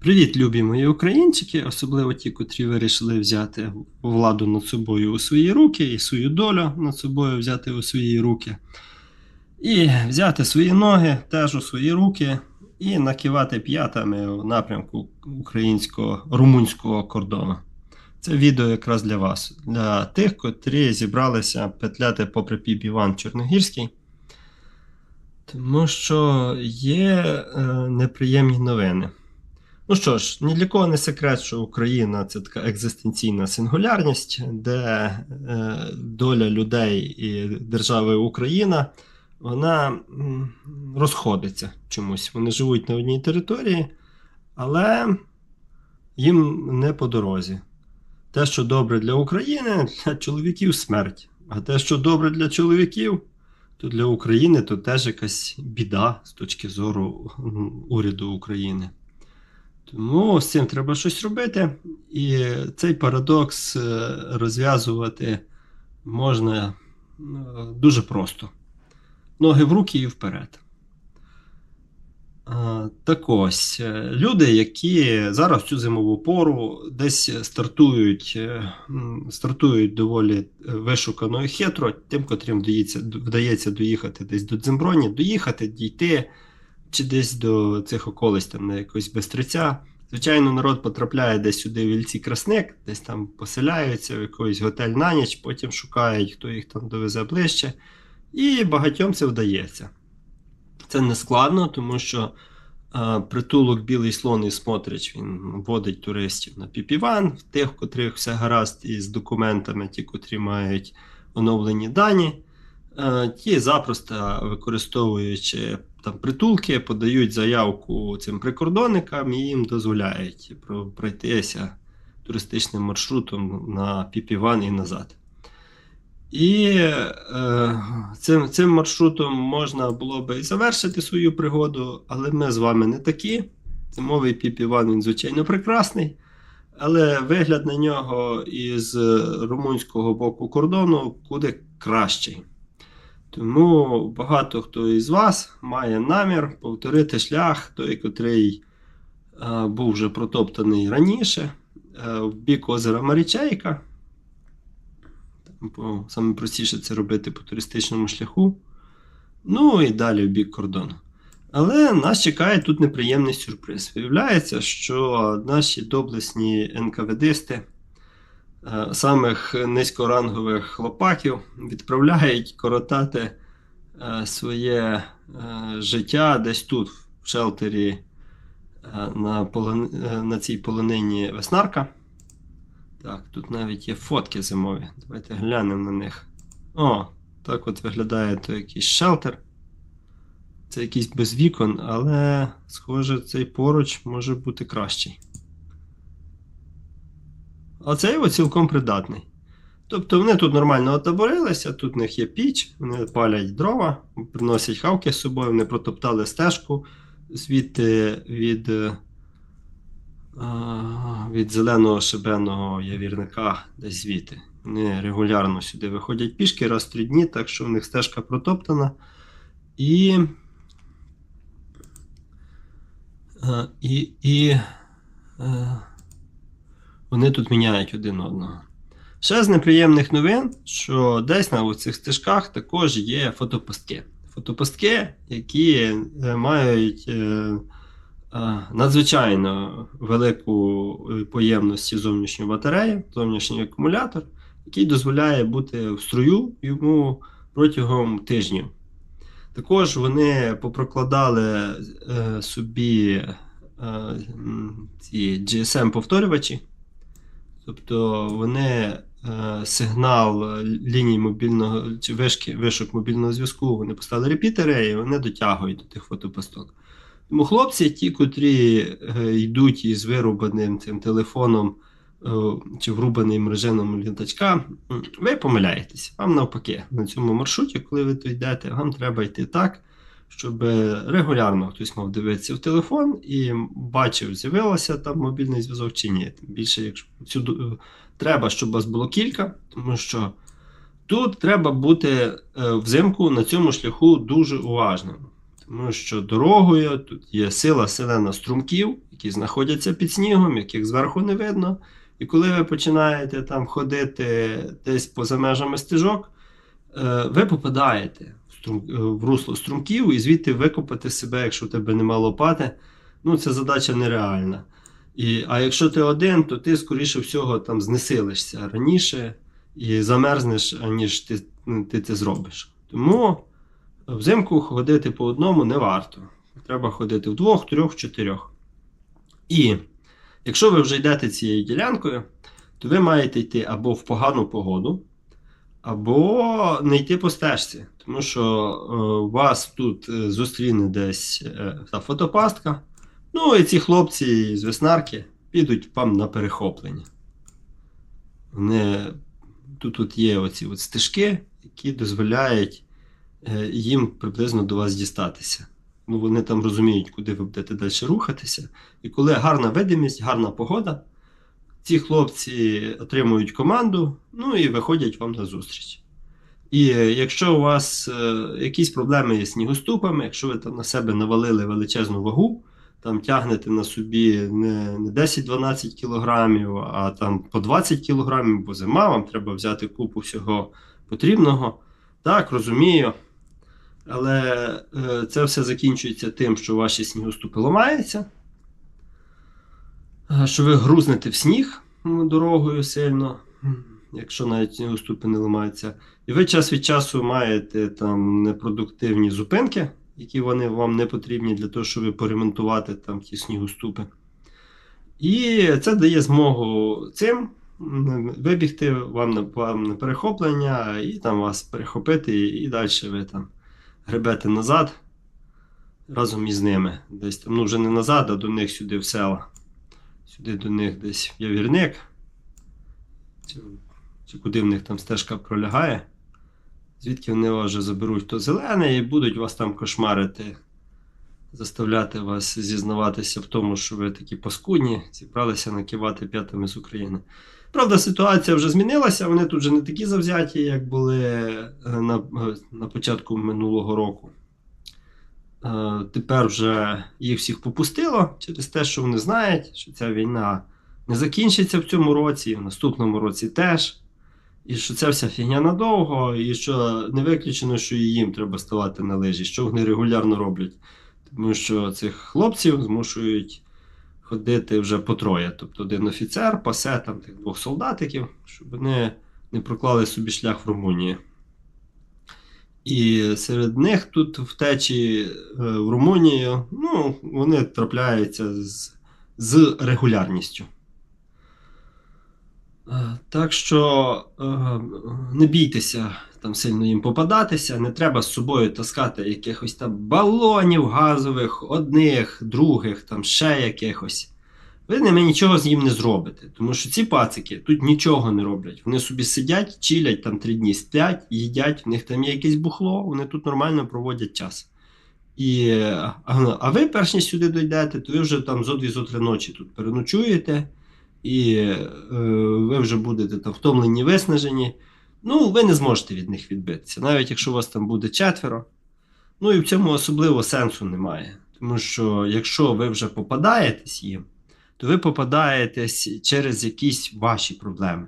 Привіт, любі мої українчики, особливо ті, котрі вирішили взяти владу над собою у свої руки і свою долю над собою взяти у свої руки. І взяти свої ноги теж у свої руки і накивати п'ятами в напрямку українського румунського кордону. Це відео якраз для вас, для тих, котрі зібралися петляти попри піп Іван Чорногірський. Тому що є е, неприємні новини. Ну що ж, ні для кого не секрет, що Україна це така екзистенційна сингулярність, де е, доля людей і держави Україна вона розходиться чомусь. Вони живуть на одній території, але їм не по дорозі. Те, що добре для України, для чоловіків смерть. А те, що добре для чоловіків, то для України то теж якась біда з точки зору уряду України. Тому з цим треба щось робити, і цей парадокс е, розв'язувати можна е, дуже просто. Ноги в руки і вперед. Так ось, е, люди, які зараз в цю зимову пору десь стартують, стартують доволі вишукано і хитро, тим, котрим вдається доїхати десь до Дземброні, доїхати, дійти, чи десь до цих околиць там на якось Бестриця. Звичайно, народ потрапляє десь сюди в Ільці Красник, десь там поселяються в якийсь готель на ніч, потім шукають, хто їх там довезе ближче. І багатьом це вдається. Це не складно, тому що а, притулок Білий слон і Смотрич він водить туристів на Піпіван, в тих, котрих все гаразд із документами, ті, котрі мають оновлені дані. А, ті запросто використовуючи там притулки, подають заявку цим прикордонникам і їм дозволяють пройтися туристичним маршрутом на Піпіван і назад. І е, цим, цим маршрутом можна було би і завершити свою пригоду, але ми з вами не такі. Зимовий Піпіван, він, звичайно, прекрасний, але вигляд на нього із румунського боку кордону куди кращий. Тому багато хто із вас має намір повторити шлях, той, котрий е, був вже протоптаний раніше, е, в бік озера Марічейка. Бо саме простіше це робити по туристичному шляху. Ну і далі в бік кордону. Але нас чекає тут неприємний сюрприз. Виявляється, що наші доблесні НКВДисти е, самих низькорангових хлопаків відправляють коротати е, своє е, життя десь тут, в шелтері е, на, полон... е, на цій полонині Веснарка. Так, тут навіть є фотки зимові. Давайте глянемо на них. О, так от виглядає то якийсь шелтер. Це якийсь без вікон, але, схоже, цей поруч може бути кращий. А цей от цілком придатний. Тобто вони тут нормально отаборилися, тут в них є піч, вони палять дрова, приносять хавки з собою, вони протоптали стежку звідти від, е, від зеленого шибеного явірника десь звідти. Вони регулярно сюди виходять пішки раз в три дні, так що в них стежка протоптана. І. е, І, і е, вони тут міняють один одного. Ще з неприємних новин, що десь на цих стежках також є фотопостки. Фотопостки, які е, мають е, е, надзвичайно велику поємності зовнішньої батареї, зовнішній акумулятор, який дозволяє бути в струю йому протягом тижнів. Також вони попрокладали собі ці GSM-повторювачі. Тобто вони е, сигнал ліній мобільного чи вишки, вишок мобільного зв'язку, вони поставили репітери і вони дотягують до тих фотопосток. Тому хлопці, ті, котрі е, йдуть із вирубаним цим телефоном е, чи врубаним режимом літачка, ви помиляєтесь. Вам навпаки, на цьому маршруті, коли ви тут йдете, вам треба йти так, щоб регулярно хтось мав дивитися в телефон і бачив, з'явилося там мобільний зв'язок чи ні. Тим більше, якщо сюди е, треба, щоб вас було кілька, тому що тут треба бути е, взимку на цьому шляху дуже уважним. Тому що дорогою тут є сила селена струмків, які знаходяться під снігом, яких зверху не видно. І коли ви починаєте там ходити десь поза межами стежок, е, ви попадаєте в, е, в русло струмків і звідти викопати себе, якщо в тебе нема лопати. Ну, це задача нереальна. І, а якщо ти один, то ти, скоріше всього, там знесилишся раніше і замерзнеш, аніж ти, ти це зробиш. Тому взимку ходити по одному не варто. Треба ходити вдвох, трьох, чотирьох. І якщо ви вже йдете цією ділянкою, то ви маєте йти або в погану погоду, або не йти по стежці. Тому що е, вас тут е, зустріне десь е, та фотопастка. Ну і ці хлопці з веснарки підуть вам на перехоплення. Вони, тут, тут є оці от стежки, які дозволяють їм приблизно до вас дістатися. Ну, вони там розуміють, куди ви будете далі рухатися. І коли гарна видимість, гарна погода, ці хлопці отримують команду, ну і виходять вам на зустріч. І е, якщо у вас е, якісь проблеми є снігоступами, якщо ви там на себе навалили величезну вагу, там тягнете на собі не, не 10-12 кілограмів, а там по 20 кілограмів, бо зима, вам треба взяти купу всього потрібного. Так, розумію. Але е, це все закінчується тим, що ваші снігоступи ламаються, що ви грузнете в сніг дорогою сильно, якщо навіть снігоступи не ламаються. І ви час від часу маєте там непродуктивні зупинки, які вони вам не потрібні для того, щоб поремонтувати там ті снігоступи. І це дає змогу цим вибігти вам на, вам на перехоплення і там вас перехопити, і далі ви там гребете назад разом із ними. Десь там, ну вже не назад, а до них сюди в села. Сюди до них десь явірник. Чи, чи куди в них там стежка пролягає. Звідки вони вас вже заберуть то зелене і будуть вас там кошмарити, заставляти вас зізнаватися в тому, що ви такі паскудні, зібралися накивати п'ятами з України. Правда, ситуація вже змінилася, вони тут вже не такі завзяті, як були е, на, е, на початку минулого року. Е, Тепер вже їх всіх попустило через те, що вони знають, що ця війна не закінчиться в цьому році, і в наступному році теж. І що це вся фігня надовго, і що не виключено, що і їм треба ставати на лижі, що вони регулярно роблять. Тому що цих хлопців змушують ходити вже по троє. Тобто один офіцер пасе там тих двох солдатиків, щоб вони не проклали собі шлях в Румунії. І серед них тут втечі е, в Румунію, ну, вони трапляються з, з регулярністю. Е, Так що е, не бійтеся там сильно їм попадатися, не треба з собою таскати якихось там балонів газових, одних, других, там ще якихось. Ви ними нічого з ним не зробите, тому що ці пацики тут нічого не роблять. Вони собі сидять, чилять там три дні, сплять, їдять, в них там є якесь бухло, вони тут нормально проводять час. І, а, а ви, перш ніж сюди дійдете, то ви вже там зо дві зо три ночі тут переночуєте, і е, ви вже будете там втомлені, виснажені. Ну, ви не зможете від них відбитися, навіть якщо у вас там буде четверо. Ну і в цьому особливо сенсу немає. Тому що якщо ви вже попадаєтесь їм, то ви попадаєтесь через якісь ваші проблеми.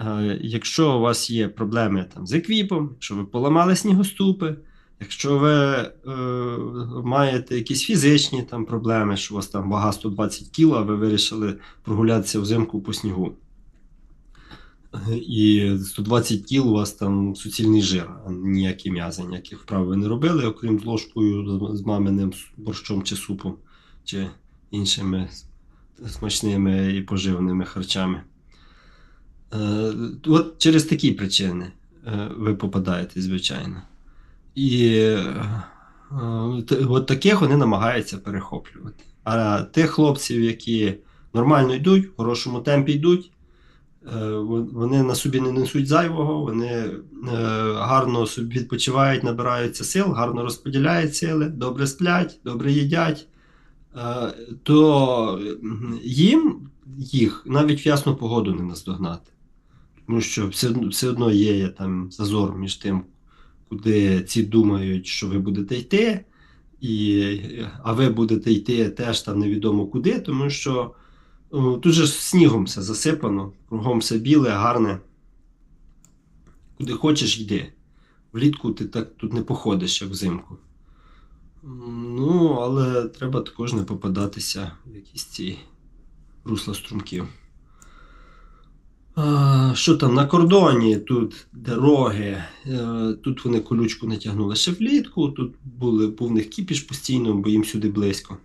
Е, Якщо у вас є проблеми там, з еквіпом, якщо ви поламали снігоступи, якщо ви е, маєте якісь фізичні там, проблеми, що у вас там вага 120 кг, а ви вирішили прогулятися взимку по снігу. І 120 кіл у вас там суцільний жир, а ніякі м'язи, ніяких вправ ви не робили, окрім з ложкою з маминим борщом чи супом, чи іншими смачними і поживними харчами. Е, От через такі причини е, ви попадаєте, звичайно. І е, от таких вони намагаються перехоплювати. А тих хлопців, які нормально йдуть, в хорошому темпі йдуть, вони на собі не несуть зайвого, вони гарно відпочивають, набираються сил, гарно розподіляють сили, добре сплять, добре їдять. Е, то їм їх навіть в ясну погоду не наздогнати. Тому що все, все одно є там зазор між тим, куди ці думають, що ви будете йти, і, а ви будете йти теж там невідомо куди, тому що о, тут же снігом все засипано, кругом все біле, гарне. Куди хочеш, йди. Влітку ти так тут не походиш, як взимку. Ну, але треба також не попадатися в якісь ці русла струмків. Що там на кордоні? Тут дороги. Е, Тут вони колючку натягнули ще влітку. Тут були, був в них кіпіш постійно, бо їм сюди близько.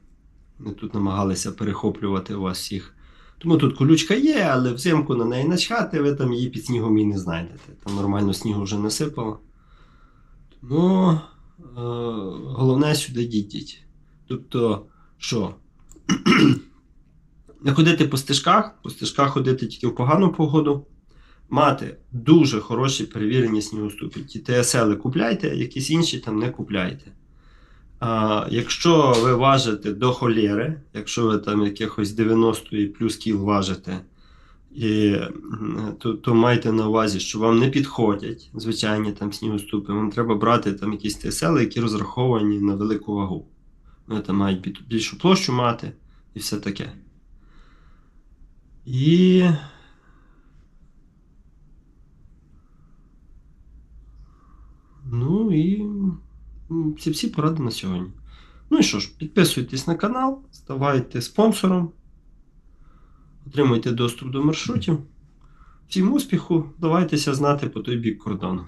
Вони тут намагалися перехоплювати вас всіх. Тому тут колючка є, але взимку на неї начхати, ви там її під снігом і не знайдете. Там нормально снігу вже насипало. Тому головне сюди дійдіть. Тобто, що? Не ходити по стежках, по стежках ходити тільки в погану погоду. Мати дуже хороші перевірені снігоступи. Ті ТСЛ купляйте, якісь інші там не купляйте. А, якщо ви важите до холєри, якщо ви там якихось 90 і плюс кіл важите, і, то, то майте на увазі, що вам не підходять звичайні там снігоступи. Вам треба брати там якісь ТСЛ, які розраховані на велику вагу. Вони там мають бі- більшу площу мати і все таке. І. Ну і м, всі поради на сьогодні. Ну і що ж, підписуйтесь на канал, ставайте спонсором, отримуйте доступ до маршрутів. Всім успіху, давайтеся знати по той бік кордону.